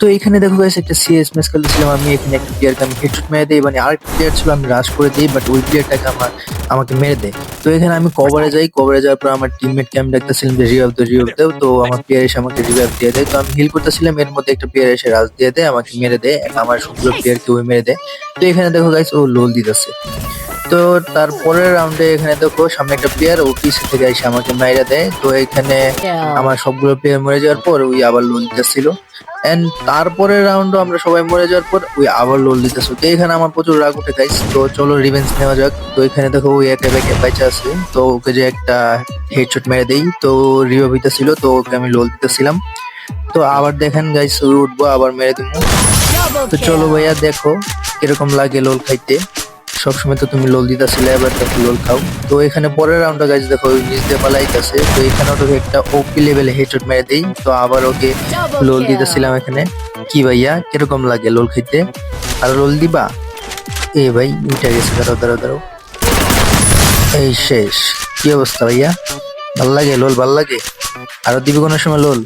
তো এখানে দেখো গাইস একটা সিএস ম্যাচ খেলতেছিলাম আমি এখানে একটা প্লেয়ারকে আমি হেডশট মেরে দিই মানে আরেকটা প্লেয়ার ছিল আমি রাশ করে দিই বাট ওই প্লেয়ারটাকে আমার, আমাকে মেরে দেয়। তো এখানে আমি কভারে যাই কভারে যাওয়ার পর আমার টিমমেটকে আমি ডাকতেছিলাম যে রিভাইভ দে রিভাইভ দেও তো আমার প্লেয়ার এসে আমাকে রিভাইভ দিয়ে দেয়। তো আমি হিল করতেছিলাম, এর মধ্যে একটা প্লেয়ার এসে রাশ দিয়ে দেয়, আমাকে মেরে দেয়, আমার সবগুলো প্লেয়ারকে ওই মেরে দেয়। তো এখানে দেখো গাইস ও লোল দিতেছে। তো তারপরের রাউন্ডে এখানে দেখো সামনে একটা প্লেয়ার ও পিছে থেকে এসে আমাকে মাইরা দেয়। তো এখানে আমার সবগুলো প্লেয়ার মরে যাওয়ার পর ওই আবার লোল দিতেছিল। এন্ড তারপরের রাউন্ডও আমরা সবাই মরে যাওয়ার পর ওই আবার লোল দিতেছে। তো এখানে আমার প্রচুর রাগ উঠে গাইস তো চলো রিভেন্স নেওয়া যাক। তো এখানে দেখো ওই একটা ব্যাকে বাইচা আছে। তো ওকে যে একটা হেডশট মেরে দেই তো রিভাইভ হইতেছিল তো ওকে আমি লোল দিতেছিলাম। তো আবার দেখেন গাইস উঠবো আবার মেরে দিব। তো চলো ভাইয়া দেখো। কীরকম লাগে লোল খাইতে। সবসময় তো তুমি লোল দিতেছিলে এবার দেখো লোল খাও। তো এখানে পরের রাউন্ডটা গাছ দেখো নিচ দিয়ে পালাইতেছে। তো এখানে ওকে একটা ওপি লেভেলে হেডশট মেরে দেই। তো আবার ওকে লোল দিতেছিলাম এখানে। কি ভাইয়া কীরকম লাগে লোল খাইতে? আর লোল দিবা? এ ভাই উঠে গেছে দাঁড়াও দাঁড়াও ধরো এই শেষ। কি অবস্থা ভাইয়া? ভালো লাগে লোল ভালো লাগে? আরও দিবি কোনো সময় লোল?